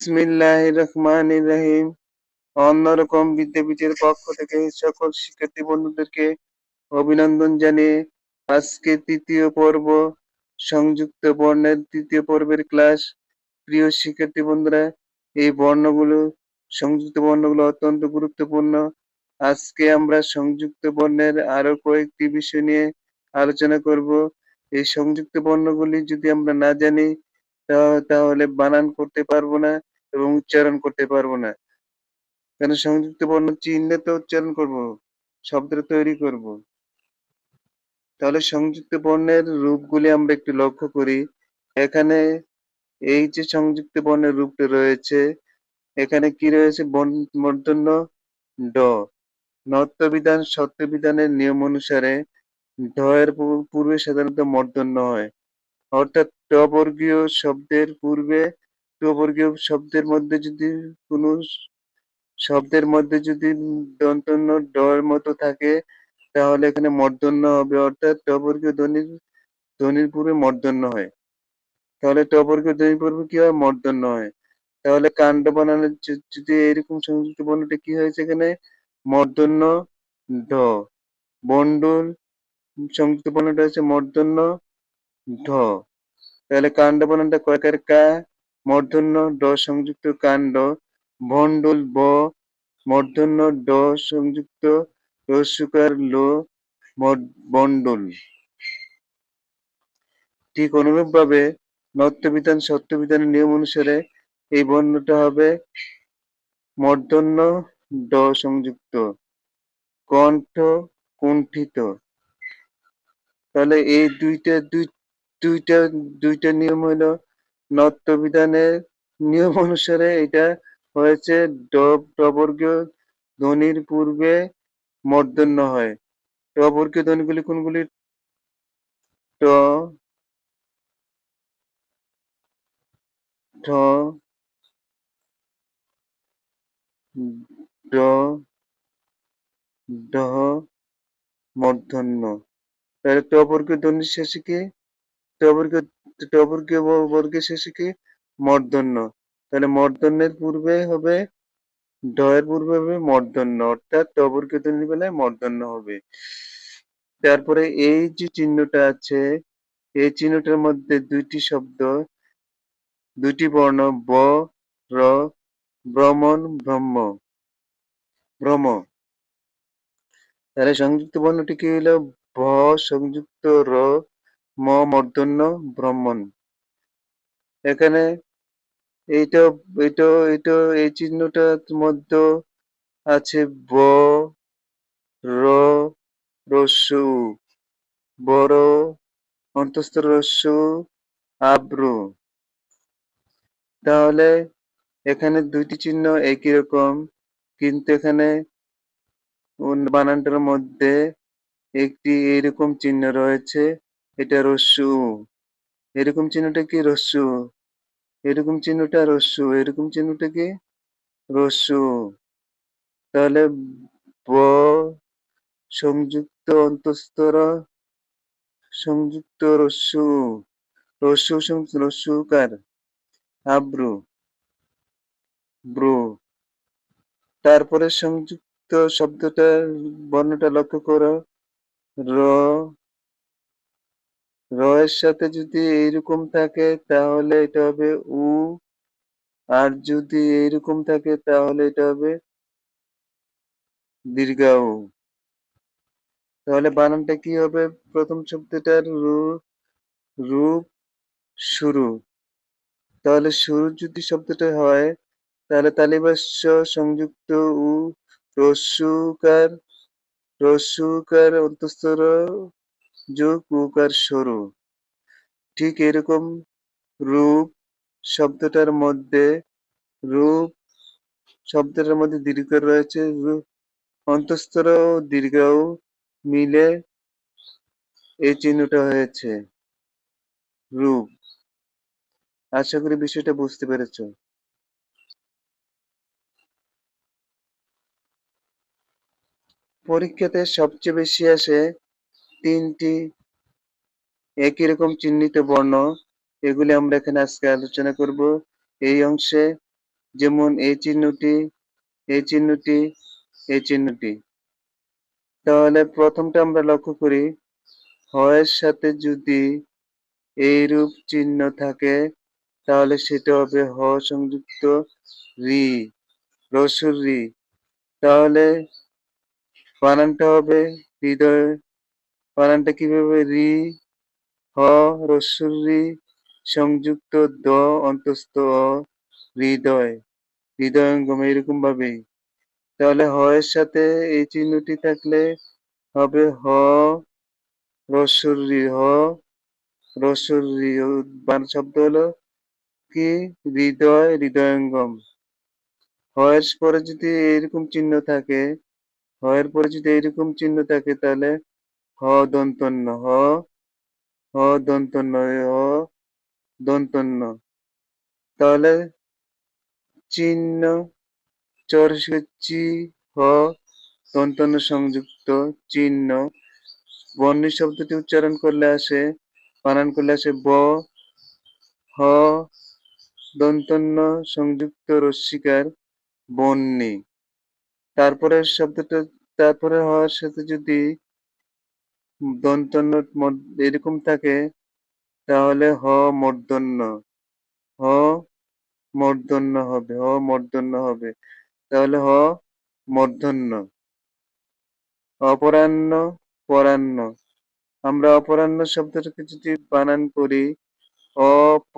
বিসমিল্লাহ রহমান রহিম। অন্যরকম বিদ্যাপীঠের পক্ষ থেকে সকল শিক্ষার্থী বন্ধুদেরকে অভিনন্দন জানিয়ে আজকে তৃতীয় পর্ব, সংযুক্ত বর্ণের তৃতীয় পর্বের ক্লাস। প্রিয় শিক্ষার্থী বন্ধুরা, এই বর্ণগুলো, সংযুক্ত বর্ণগুলো অত্যন্ত গুরুত্বপূর্ণ। আজকে আমরা সংযুক্ত বর্ণের আরও কয়েকটি বিষয় নিয়ে আলোচনা করব। এই সংযুক্ত বর্ণগুলি যদি আমরা না জানি তাহলে বানান করতে পারব না। এবং উচ্চারণ করতে পারব না। কেন সংযুক্ত বর্ণ চিহ্নে তো উচ্চারণ করব, শব্দ তৈরি করব। তাহলে সংযুক্ত বর্ণের রূপগুলি আমরা একটু লক্ষ্য করি। এখানে এই যে সংযুক্ত বর্ণের রূপটা রয়েছে, এখানে কি রয়েছে? মূর্ধন্য ড। নত্যবিধান সত্যবিধানের নিয়ম অনুসারে ঢ এর পূর্বে সাধারণত মূর্ধন্য হয়। অর্থাৎ ট বর্গীয় শব্দের পূর্বে ট শব্দের মধ্যে যদি কোনো শব্দের মধ্যে যদি দন্তন্য ড এর মতো থাকে, তাহলে এখানে মূর্ধন্য হবে। অর্থাৎ ট বর্গীয় ধ্বনির ধ্বনির পূর্বে মূর্ধন্য হয়। তাহলে ট বর্গীয় ধ্বনির পূর্বে কি হয়? মূর্ধন্য হয়। তাহলে কাণ্ড বানানোর যদি এরকম সংযুক্ত বর্ণটা কি হয়েছে এখানে? মর্দন্য, ঢ। বন্ডুল সংযুক্ত বর্ণটা হচ্ছে মর্দন্য, ঢ। তাহলে কাণ্ড বানানটা কয়কার কা? মূর্ধন্য ড সংযুক্ত কাণ্ড ভন্ডুল ব মূর্ধন্য ড সংযুক্ত রস্যকার লো বন্ডুল ঠিক অনুরূপভাবে নত্যবিধান সত্যবিধানের নিয়ম অনুসারে এই বর্ণটা হবে মূর্ধন্য ড সংযুক্ত, কণ্ঠ কুণ্ঠিত। তাহলে এই দুইটা, দুই, দুইটা দুইটা নিয়ম হলো নত্যবিধানের নিয়ম অনুসারে এটা হয়েছে ড টবর্গীয় ধ্বনির পূর্বে মূর্ধন্য হয়। টবর্গীয় ধ্বনিগুলি কোনগুলি? ট, ঠ, ড ডহ মূর্ধন্য তাহলে টবর্গীয় ধ্বনির শেষে কি? টবর্গীয় টবর্গীয় ব- বর্গের শেষে কি মূর্ধন্য তাহলে মূর্ধন্যের পূর্বে হবে ড এর পূর্বে হবে মূর্ধন্য অর্থাৎ ধ্বনির বেলায় মূর্ধন্য হবে। তারপরে এই যে চিহ্নটা আছে, এই চিহ্নটার মধ্যে দুইটি শব্দ দুটি বর্ণ, ব, র ভ্রমণ ব্রহ্ম ভ্রম তাহলে সংযুক্ত বর্ণটি কি হলো? ভ সংযুক্ত, র ম মূর্ধন্য ব্রহ্মণ। এখানে এইটা এইটা এইটা, এই চিহ্নটার মধ্যে আছে ব, র, রস্যু। বড় অন্তস্থ রস্যু, আব্রু। তাহলে এখানে দুইটি চিহ্ন একই রকম, কিন্তু এখানে বানানটার মধ্যে একটি এরকম চিহ্ন রয়েছে। এটা রস্যু এরকম চিহ্নটা কি রস্যু এরকম চিহ্নটা রস্যু এরকম চিহ্নটা কি রস্যু তাহলে ব, সংযুক্ত অন্তস্তর সংযুক্ত রস্যু রস্যু রস্যুকার আব্রু। ব্রু। তারপরে সংযুক্ত শব্দটা বর্ণটা লক্ষ্য করো। র র এর সাথে যদি এইরকম থাকে, তাহলে এটা হবে উ। আর যদি এইরকম থাকে, তাহলে এটা হবে দীর্ঘাউ। তাহলে বানানটা কি হবে? প্রথম শব্দটার রূপ রূপ, শুরু। তাহলে শুরু যদি শব্দটা হয়, তাহলে তালিবাস্য সংযুক্ত উ রস্যুকার রস্যুকার অন্তস্তর যোগ উকার সরু ঠিক এরকম রূপ শব্দটার মধ্যে, রূপ শব্দটার মধ্যে দীর্ঘ রয়েছে অন্তস্তর ও দীর্ঘও মিলে এই চিহ্নটা হয়েছে। রূপ। আশা করি বিষয়টা বুঝতে পেরেছ। পরীক্ষাতে সবচেয়ে বেশি আসে তিনটি একই রকম চিহ্নিত বর্ণ, এগুলি আমরা এখানে আজকে আলোচনা করব। এই অংশে যেমন এই চিহ্নটি এই চিহ্নটি এই চিহ্নটি। তাহলে প্রথমটা আমরা লক্ষ্য করি, হয়ের সাথে যদি এইরূপ চিহ্ন থাকে, তাহলে সেটা হবে হ সংযুক্ত রি, রসুর রি। তাহলে বানানটা হবে হৃদয় বানানটা কীভাবে রি, হ, রসুর রি সংযুক্ত দ, অন্তস্থ অ, হৃদয়। হৃদয়ঙ্গম এরকম ভাবেই। তাহলে হ এর সাথে এই চিহ্নটি থাকলে হবে হ, রসুর রি হ, রসুর রি বান শব্দ হলো কি? হৃদয় হৃদয়ঙ্গম হয়ের পরে যদি এরকম চিহ্ন থাকে হয়ের পরে যদি এরকম চিহ্ন থাকে তাহলে হ দন্তন্য হ হ দন্তন্য হ দন্তন্য তাহলে চিহ্ন চি হ দন্তন্য সংযুক্ত চিহ্ন বর্ণী শব্দটি উচ্চারণ করলে আসে বানান করলে আসে ব, হ দন্তন্য সংযুক্ত রস্বীকার বন্যী তারপরে শব্দটা, তারপরে হওয়ার সাথে যদি দন্তন্য এরকম থাকে, তাহলে হ মূর্ধন্য হ মর্দন্য হবে, হ মূর্ধন্য হবে। তাহলে হ মূর্ধন্য। অপরাহ্ন, পরাহ্ন। আমরা অপরাহ্ন শব্দটাকে যদি বানান করি, অ, প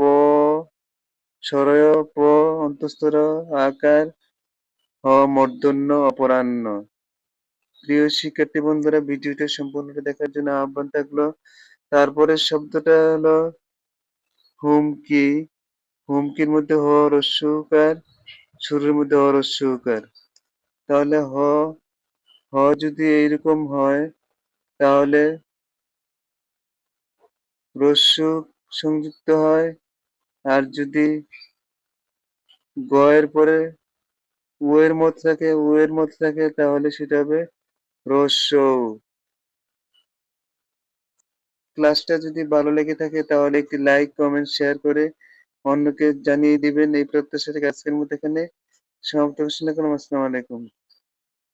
সরয় প অন্তস্তর আকার, হ মূর্ধন্য অপরাহ্ন। প্রিয় শিক্ষার্থী বন্ধুরা, ভিডিওটা সম্পূর্ণটা দেখার জন্য আহ্বান থাকল। তারপরের শব্দটা হলো হুমকি। হুমকির মধ্যে হ রস্যকার সুরের মধ্যে হ তাহলে হ হ যদি এইরকম হয়, তাহলে রস্য সংযুক্ত হয়। আর যদি গয়ের পরে উ এর মত থাকে, উ এর মত থাকে, তাহলে সেটা হবে রস্য ক্লাসটা যদি ভালো লেগে থাকে তাহলে একটি লাইক কমেন্ট শেয়ার করে অন্যকে জানিয়ে দিবেন এই প্রত্যাশা থেকে আজকের মতো এখানে সমাপ্ত ঘোষণা করলাম আসসালামু আলাইকুম।